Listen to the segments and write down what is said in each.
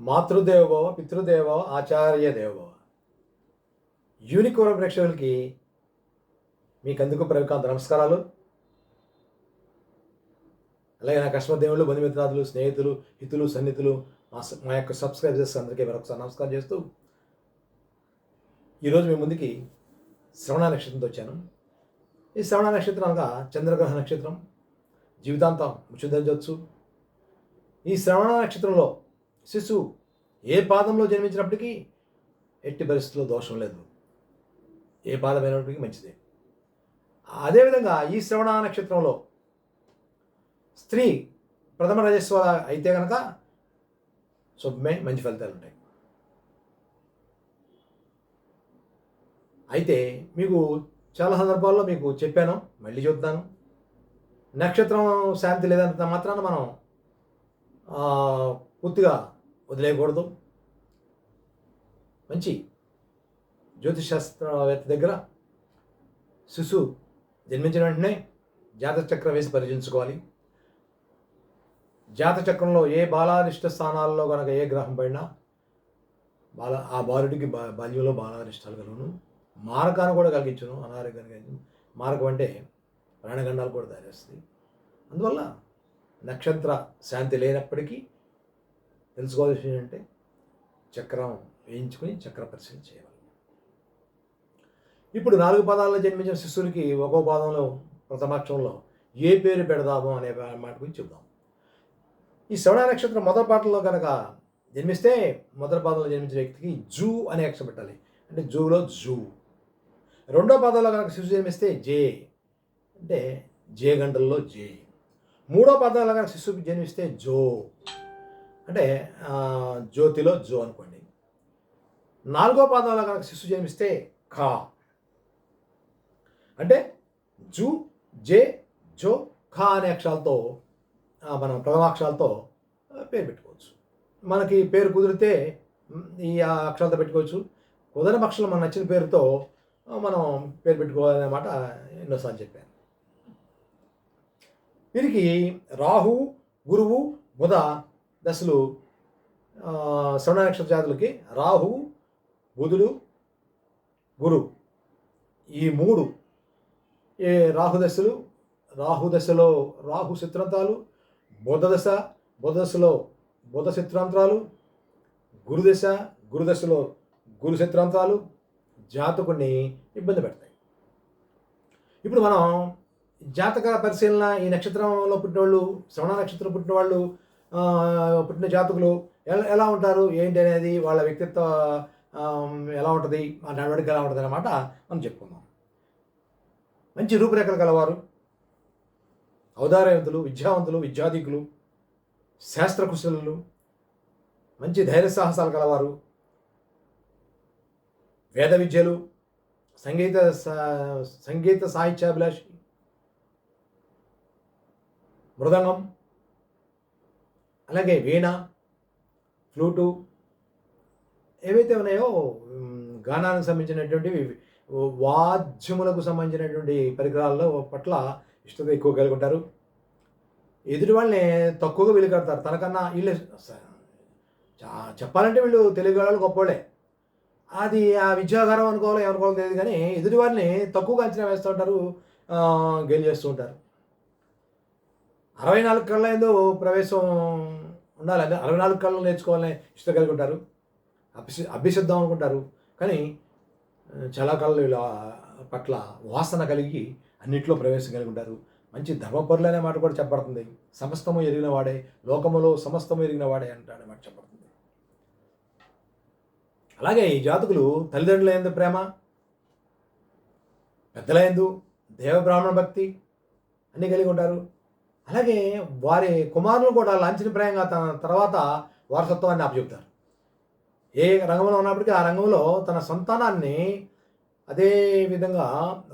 మాతృదేవభవ పితృదేవో ఆచార్య దేవభవ యూనికోర ప్రేక్షకులకి మీకు అందుకు ప్రవికాంత నమస్కారాలు. అలాగే నా కష్టదేవుళ్ళు బంధుమిత్రాదులు స్నేహితులు హితులు సన్నిహితులు మా మా యొక్క సబ్స్క్రైబర్స్ అందరికీ మరొకసారి నమస్కారం చేస్తూ ఈరోజు మీ ముందుకి శ్రవణ నక్షత్రంతో వచ్చాను. ఈ శ్రవణ నక్షత్రం అనగా చంద్రగ్రహ నక్షత్రం జీవితాంతం ముచ్చుదర్జొచ్చు ఈ శ్రవణ నక్షత్రంలో శిశువు ఏ పాదంలో జన్మించినప్పటికీ ఎట్టి పరిస్థితుల్లో దోషం లేదు. ఏ పాదమైనప్పటికీ మంచిదే. అదేవిధంగా ఈ శ్రవణ నక్షత్రంలో స్త్రీ ప్రథమ రజస్వ అయితే కనుక శుభమే మంచి ఫలితాలు ఉంటాయి. అయితే మీకు చాలా సందర్భాల్లో మీకు చెప్పాను మళ్ళీ చెప్తాను నక్షత్రం శాంతి లేదంత మాత్రాన మనం పూర్తిగా వదిలేయకూడదు. మంచి జ్యోతిష్ శాస్త్రవేత్త దగ్గర శిశు జన్మించిన వెంటనే జాతచక్రం వేసి పరిశీలించుకోవాలి. జాతచక్రంలో ఏ బాలారిష్ట స్థానాల్లో కనుక ఏ గ్రహం పడినా బాల ఆ బాలుడికి బా బాల్యంలో బాలారిష్టాలు కలుగును. మారకాన్ని కూడా కలిగించును అనారోగ్యాన్ని కలిగించను. మారకం అంటే ప్రాణగండాలు కూడా దారేస్తుంది. అందువల్ల నక్షత్ర శాంతి లేనప్పటికీ తెలుసుకోవాల్సిన ఏంటంటే చక్రం వేయించుకుని చక్ర పరిశీలన చేయాలి. ఇప్పుడు నాలుగు పదాల్లో జన్మించిన శిశువులకి ఒక్కో పాదంలో ప్రథమాక్షంలో ఏ పేరు పెడదాము అనే మాట గురించి చెబుదాం. ఈ శ్రవణ నక్షత్రం మొదటి పాటలో కనుక జన్మిస్తే మొదటి పాదంలో జన్మించిన వ్యక్తికి జూ అనే అక్షరం పెట్టాలి. అంటే జూలో జూ. రెండో పాదంలో కనుక శిశువు జన్మిస్తే జే. అంటే జే గంటల్లో జే. మూడో పాదంలో కనుక శిశువు జన్మిస్తే జో. అంటే జ్యోతిలో జో అనుకోండి. నాలుగో పాదంలో కనుక శిశు జన్మిస్తే ఖా అంటే జూ జే జో ఖా అనే అక్షరాలతో మనం ప్రథమాక్షరాలతో పేరు పెట్టుకోవచ్చు. మనకి పేరు కుదిరితే ఈ అక్షరాలతో పెట్టుకోవచ్చు. కుదరని పక్షులు మన నచ్చిన పేరుతో మనం పేరు పెట్టుకోవాలనే మాట ఎన్నోసార్లు చెప్పాను. వీరికి రాహు గురువు బుధ దశలు శ్రవణ నక్షత్ర జాతులకి రాహు బుధుడు గురు. ఈ మూడు ఏ రాహు దశలు రాహు దశలో రాహు చిత్రాంతాలు బుధ దశ బుధ దశలో చిత్రాంతాలు గురుదశ గురుదశలో గురు చిత్రాంతాలు జాతకుడిని ఇబ్బంది పెడతాయి. ఇప్పుడు మనం జాతక పరిశీలన ఈ నక్షత్రంలో పుట్టిన వాళ్ళు శ్రవణ నక్షత్రం పుట్టిన వాళ్ళు పుట్టిన జాతకులు ఎలా ఎలా ఉంటారు ఏంటి అనేది వాళ్ళ వ్యక్తిత్వ ఎలా ఉంటుంది ఆ నడవడిక ఎలా ఉంటుంది అన్నమాట మనం చెప్పుకుందాం. మంచి రూపురేఖలు కలవారు ఔదారవంతులు విద్యావంతులు విద్యాధికులు శాస్త్రకుశలులు మంచి ధైర్య సాహసాలు కలవారు వేద విద్యలు సంగీత సా- సంగీత సాహిత్యాభిలాషి మృదంగం అలాగే వీణ ఫ్లూటు ఏవైతే ఉన్నాయో గానానికి సంబంధించినటువంటివి వాద్యములకు సంబంధించినటువంటి పరికరాల్లో పట్ల ఇష్టత ఎక్కువ కలిగి ఉంటారు ఎదుటి వాళ్ళని తక్కువగా వీలు కడతారు. తనకన్నా వీళ్ళు చా- చెప్పాలంటే వీళ్ళు తెలుగు వాళ్ళు గొప్పవాళ్ళే అది ఆ విద్యాగారం అనుకోవాలో ఏమనుకోవాలో తెలియదు కానీ ఎదుటి వారిని తక్కువగా అంచనా వేస్తూ ఉంటారు ఆ, చేస్తూ ఉంటారు. అరవై నాలుగు కళ్ళ ఏందో ప్రవేశం ఉండాలంటే అరవై నాలుగు కళ్ళు నేర్చుకోవాలని ఇష్టం కలిగి ఉంటారు. అభ్యసి అభ్యసిద్దాం అనుకుంటారు. కానీ చాలా కళ్ళు ఇలా పట్ల వాసన కలిగి అన్నింటిలో ప్రవేశం కలిగి ఉంటారు. మంచి ధర్మపరులు అనే మాట కూడా చెప్పబడుతుంది. సమస్తము ఎరిగిన వాడే లోకములో సమస్తము ఎరిగిన వాడే అంటాడు మాట చెప్పబడుతుంది. అలాగే ఈ జాతకులు తల్లిదండ్రుల ఎందు ప్రేమ పెద్దల ఎందు దేవబ్రాహ్మణ భక్తి అన్నీ కలిగి ఉంటారు. అలాగే వారి కుమారులు కూడా లాంఛనప్రాయంగా తన తర్వాత వారసత్వాన్ని అప్పచెప్తారు. ఏ రంగంలో ఉన్నప్పటికీ ఆ రంగంలో తన సంతానాన్ని అదే విధంగా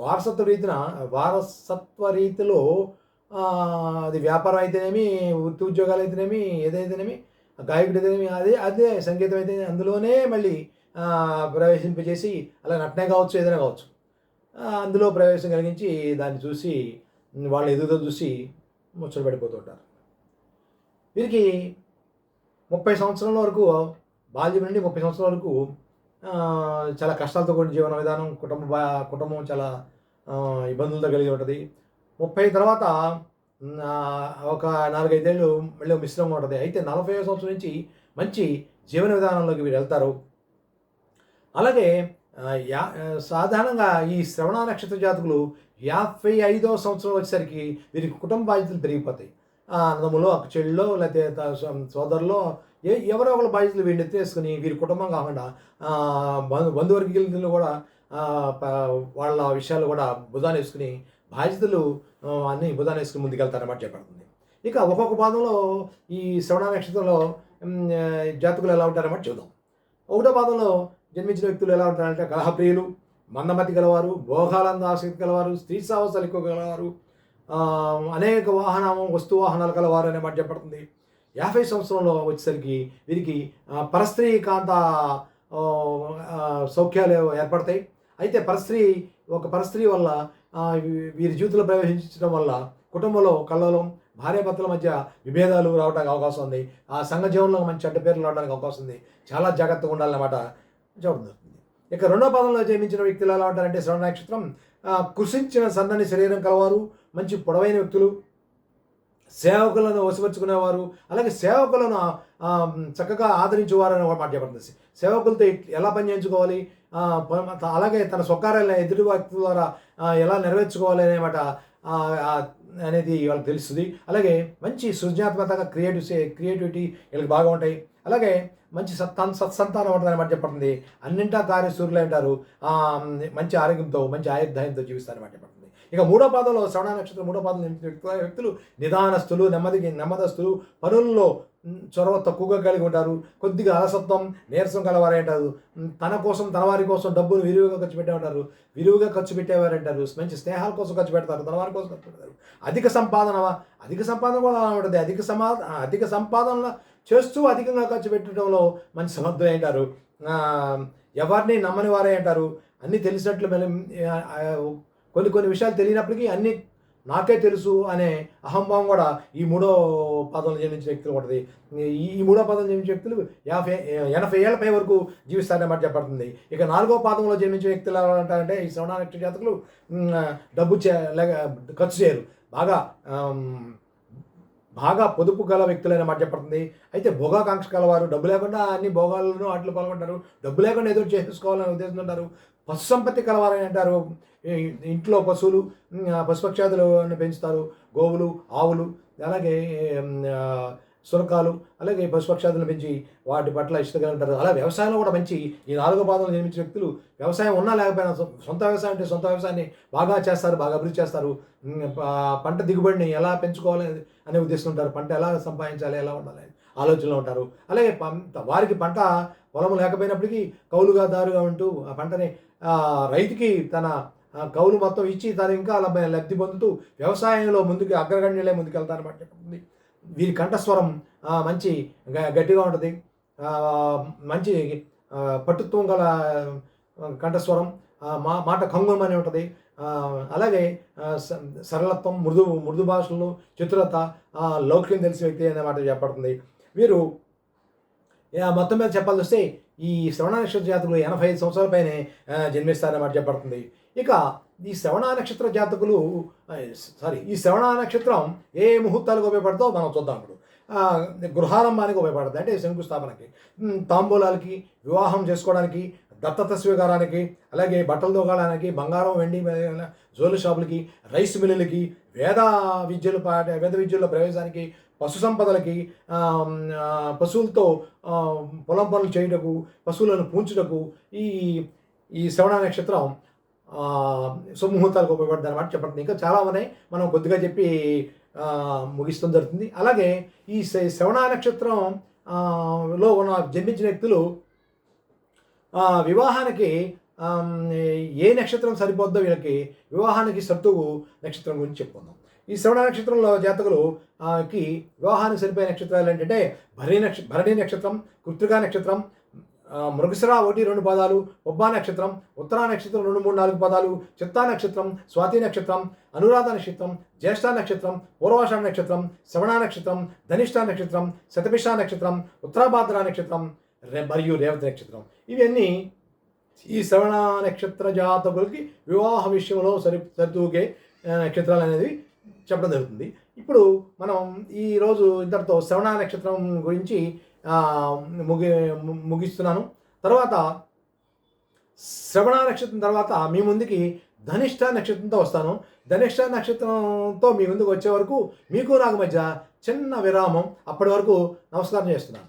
వారసత్వ రీతిన వారసత్వ రీతిలో అది వ్యాపారం అయితేనేమి వృత్తి ఉద్యోగాలు అయితేనేమి ఏదైతేనేమి గాయకుడు అయితేనేమి అదే అదే సంగీతం అయితే అందులోనే మళ్ళీ ప్రవేశింపజేసి అలా నటనే కావచ్చు ఏదైనా కావచ్చు. అందులో ప్రవేశం కలిగించి దాన్ని చూసి వాళ్ళ ఎదుగుదల చూసి ముచ్చట పడిపోతుంటారు వీరికి ముప్పై సంవత్సరాల వరకు బాల్యం నుండి ముప్పై సంవత్సరాల వరకు చాలా కష్టాలతో కూడిన జీవన విధానం కుటుంబ కుటుంబం చాలా ఇబ్బందులతో కలిగి ఉంటుంది. ముప్పై తర్వాత ఒక నాలుగైదేళ్ళు మళ్ళీ మిశ్రమంగా ఉంటుంది. అయితే నలభై సంవత్సరం నుంచి మంచి జీవన విధానంలోకి వీరు వెళ్తారు. అలాగే యా సాధారణంగా ఈ శ్రవణ నక్షత్ర జాతకులు యాభై ఐదో సంవత్సరం వచ్చేసరికి వీరికి కుటుంబ బాధ్యతలు పెరిగిపోతాయి. ఆ, అన్నదమ్ములో అక్క చెల్లిలో లేకపోతే సోదరులో ఏ ఎవరో ఒకరు బాధ్యతలు వీడిని ఎత్తేసుకుని వీరి కుటుంబం కాకుండా ఆ, బంధు కూడా వాళ్ళ విషయాలు కూడా భుజాన్ని వేసుకుని బాధ్యతలు అన్ని భుజాన్ని వేసుకుని ముందుకెళ్తారన్నమాట చెప్పబడుతుంది. ఇక ఒక్కొక్క పాదంలో ఈ శ్రవణ నక్షత్రంలో జాతకులు ఎలా ఉంటారన్నమాట చూద్దాం. ఒకటో పాదంలో జన్మించిన వ్యక్తులు ఎలా ఉంటారంటే కలహప్రియులు మందమతి గలవారు భోగాలంద ఆసక్తి గలవారు స్త్రీ సాహసాలు ఎక్కువ గలవారు అనేక వాహన వస్తు వాహనాలు కలవారు అనే మాట చెప్పబడుతుంది. యాభై సంవత్సరంలో వచ్చేసరికి వీరికి పరస్త్రీ కాంత సౌఖ్యాలు ఏర్పడతాయి. అయితే పరస్త్రీ ఒక పరస్త్రీ వల్ల వీరి జీవితంలో ప్రవేశించడం వల్ల కుటుంబంలో కల్లోలం భార్యాభర్తల మధ్య విభేదాలు రావడానికి అవకాశం ఉంది. ఆ సంఘ జీవనంలో మంచి చెడ్డ పేర్లు రావడానికి అవకాశం ఉంది. చాలా జాగ్రత్తగా ఉండాలన్నమాట. చెప్పడం ఇక రెండో పదంలో జన్మించిన వ్యక్తులు ఎలా ఉంటారంటే శ్రవణ నక్షత్రం. కృషించిన సన్నని శరీరం కలవారు మంచి పొడవైన వ్యక్తులు సేవకులను వశపరుచుకునేవారు అలాగే సేవకులను చక్కగా ఆదరించేవారు అని మాట చెప్పబడుతుంది సేవకులతో ఎలా పని చేయించుకోవాలి? అలాగే తన స్వకార్యాలను ఎదుటి వ్యక్తుల ద్వారా ఎలా నెరవేర్చుకోవాలి అనేమాట అనేది వాళ్ళకి తెలుస్తుంది. అలాగే మంచి సృజనాత్మకత క్రియేటివ్ క్రియేటివిటీ వీళ్ళకి బాగా ఉంటాయి. అలాగే మంచి సత్తా సత్సంతానం ఉంటుందని మాట చెప్పండి అన్నింటా కార్యసూరులు అంటారు. మంచి ఆరోగ్యంతో మంచి ఆయుర్దాయంతో జీవిస్తారని మాట ఇక మూడో పాదంలో శ్రవణ నక్షత్రం మూడో పాదంలో వ్యక్తులు నిదానస్తులు నెమ్మది నెమ్మదస్తులు పనుల్లో చొరవ తక్కువగా కలిగి ఉంటారు. కొద్దిగా అలసత్వం నీరసం కలవారే అంటారు. తన కోసం తన వారి కోసం డబ్బును విరివిగా ఖర్చు పెట్టే ఉంటారు. విరివిగా ఖర్చు పెట్టేవారంటారు మంచి స్నేహాల కోసం ఖర్చు పెడతారు. తన వారి కోసం ఖర్చు పెడతారు. అధిక సంపాదన అధిక సంపాదన కూడా అలా ఉంటుంది. అధిక సమా అధిక సంపాదన చేస్తూ అధికంగా ఖర్చు పెట్టడంలో మంచి సమర్థులు అంటారు ఎవరిని నమ్మని వారే అంటారు. అన్నీ తెలిసినట్లు మెల్ల- కొన్ని కొన్ని విషయాలు తెలియనప్పటికీ అన్నీ నాకే తెలుసు అనే అహంభావం కూడా ఈ మూడో పదంలో జన్మించిన వ్యక్తులు ఉంటుంది ఈ మూడో పదంలో జన్మించిన వ్యక్తులు యాభై ఎనభై ఏళ్ళపై వరకు జీవిస్తారనే మాట చెప్పబడుతుంది. ఇక నాలుగో పాదంలో జన్మించిన వ్యక్తులు ఎలా ఈ శ్రవణ జాతకులు డబ్బు చే లేక ఖర్చు చేయరు. బాగా బాగా పొదుపు గల వ్యక్తులైన మాట చెప్పబడుతుంది. అయితే భోగాకాంక్ష గలవారు డబ్బు లేకుండా అన్ని భోగాలను వాటిలో పాల్గొంటారు. డబ్బు లేకుండా ఏదో చేసుకోవాలని ఉద్దేశం ఉంటారు. పశు సంపత్తి కలవాలని అంటారు. ఇంట్లో పశువులు ఉమ్, పశుపక్షాదులను పెంచుతారు. గోవులు ఆవులు అలాగే సురకాలు అలాగే పశుపక్షాదులను పెంచి వాటి పట్ల ఇష్టంగా ఉంటారు. అలా వ్యవసాయంలో కూడా మంచి ఈ నాలుగో పాదంలో జన్మించిన వ్యక్తులు వ్యవసాయం ఉన్నా లేకపోయినా సొంత వ్యవసాయం అంటే సొంత వ్యవసాయాన్ని బాగా చేస్తారు బాగా అభివృద్ధి చేస్తారు. పంట దిగుబడిని ఎలా పెంచుకోవాలి అనే ఉద్దేశం ఉంటారు పంట ఎలా సంపాదించాలి ఎలా ఉండాలి ఆలోచనలో ఉంటారు. అలాగే పంట వారికి పంట పొలం లేకపోయినప్పటికీ కౌలుగా దారుగా ఉంటూ ఆ పంటని రైతుకి తన కౌలు మొత్తం ఇచ్చి తను ఇంకా లబ్ధి పొందుతూ వ్యవసాయంలో ముందుకు అగ్రగణ్యులే ముందుకెళ్తారన్నమాట చెప్తుంది వీరి కంఠస్వరం మంచి గ- గట్టిగా ఉంటుంది. మంచి పట్టుత్వం పటుత్వం గల కంఠస్వరం మా మాట కంగుమని ఉంటుంది. అలాగే స- సరళత్వం మృదు మృదు భాషలు చతురత లౌక్యం తెలిసి వ్యక్తి అనే మాట చెప్పబడుతుంది. వీరు మొత్తం మీద చెప్పాల్సి వస్తే ఈ శ్రవణ నక్షత్ర జాతకులు ఎనభై ఐదు సంవత్సరాల పైనే జన్మిస్తారన్నమాట జన్మిస్తారనే మాట చెప్పబడుతుంది. ఇక ఈ శ్రవణ నక్షత్ర జాతకులు సారీ ఈ శ్రవణ నక్షత్రం ఏ ముహూర్తాలకు ఉపయోగపడతో మనం చూద్దాం ఇప్పుడు. గృహారంభానికి ఉపయోగపడుతుంది అంటే శంకుస్థాపనకి తాంబూలాలకి వివాహం చేసుకోవడానికి దత్తత స్వీకారానికి అలాగే బట్టలు దోగాడానికి బంగారం వెండి మొదలైన షాపులకి రైస్ మిల్లులకి వేద విద్యలు పాట వేద విద్యల్లో ప్రవేశానికి పశు సంపదలకి పశువులతో పొలం పనులు చేయుటకు పశువులను పూంచుటకు ఈ ఈ శ్రవణ నక్షత్రం సుముహూర్తాలకు ఉపయోగపడుతుంది అనమాట చెప్పండి. ఇంకా చాలా ఉన్నాయి. మనం కొద్దిగా చెప్పి ముగిస్తాం జరుగుతుంది. అలాగే ఈ శ్రవణ నక్షత్రం లో ఉన్న జన్మించిన వ్యక్తులు వివాహానికి ఏ నక్షత్రం సరిపోద్దో వీళ్ళకి వివాహానికి సత్తువు నక్షత్రం గురించి చెప్పుకుందాం. ఈ శ్రవణ నక్షత్రంలో జాతకులు కి వివాహానికి సరిపోయే నక్షత్రాలు ఏంటంటే భరణి నక్ష భరణి నక్షత్రం కృత్రికా నక్షత్రం ఆ, మృగశిర ఒకటి రెండు పదాలు ఒబ్బా నక్షత్రం ఉత్తరా నక్షత్రం రెండు మూడు నాలుగు పదాలు చిత్తా నక్షత్రం స్వాతి నక్షత్రం అనురాధ నక్షత్రం జ్యేష్ఠ నక్షత్రం పూర్వాషాఢ నక్షత్రం శ్రవణ నక్షత్రం ధనిష్ట నక్షత్రం శతభిష నక్షత్రం ఉత్తరాభాద్ర నక్షత్రం మరియు రేవతి నక్షత్రం. ఇవన్నీ ఈ శ్రవణ నక్షత్ర జాతకులకి వివాహ విషయంలో సరి సరితూగే నక్షత్రాలు అనేది చెప్పడం జరుగుతుంది. ఇప్పుడు మనం ఈరోజు ఇద్దరితో శ్రవణ నక్షత్రం గురించి ముగి ముగిస్తున్నాను. తర్వాత శ్రవణ నక్షత్రం తర్వాత మీ ముందుకి ధనిష్ట నక్షత్రంతో వస్తాను. ధనిష్ట నక్షత్రంతో మీ ముందుకు వచ్చే వరకు మీకు నాకు మధ్య చిన్న విరామం. అప్పటి వరకు నమస్కారం చేస్తున్నాను.